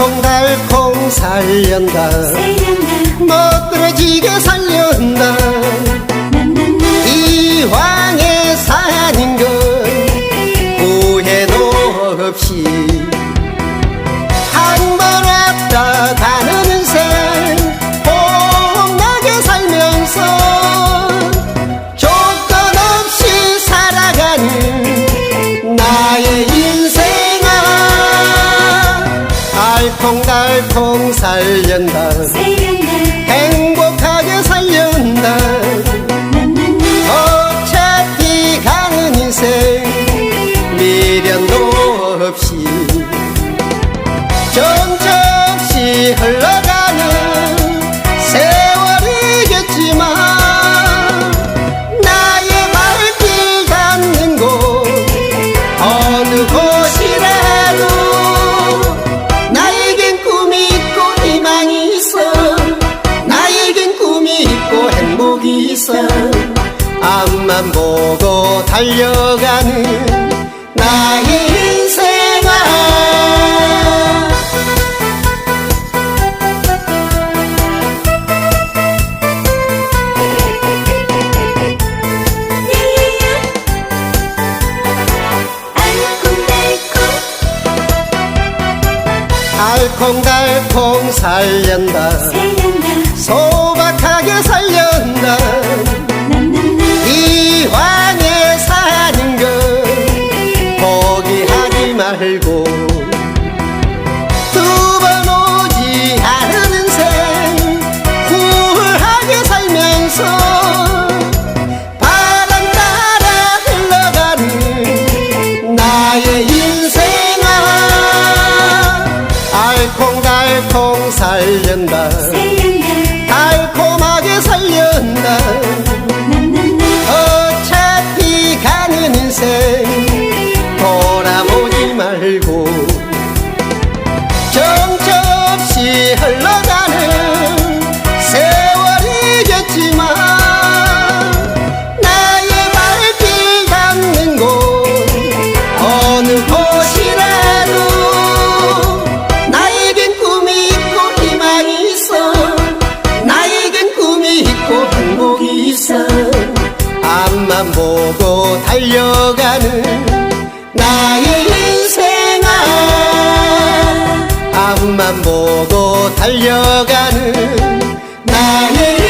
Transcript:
알콩달콩 살련다. 멋들어지게 살련다. 이황에 사는 것 후회도 없이 한 번 왔다 달콩 살련다 행복하게 살련다 어차피 가는 인생 미련도 없이 앞만 보고 달려가는 나의 인생아. 알콩달콩 살련다. 소박하게 살련다 말고 두 번 오지 않은 인생 후회하게 살면서 바람 따라 흘러가는 나의 인생아 알콩달콩 살련다 앞만 보고 달려가는 나의 인생아. 앞만 보고 달려가는 나의